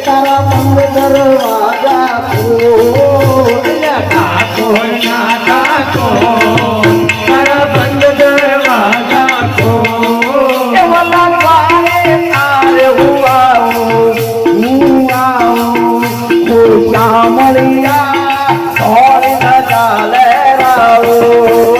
તારા બંધ દરવાજા ઠાકોર ના ઠાકોર તારા બંધ દરવાજા મળ્યા ચાલે રાવો.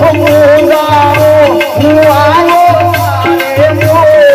ও মুলা ও মুয়া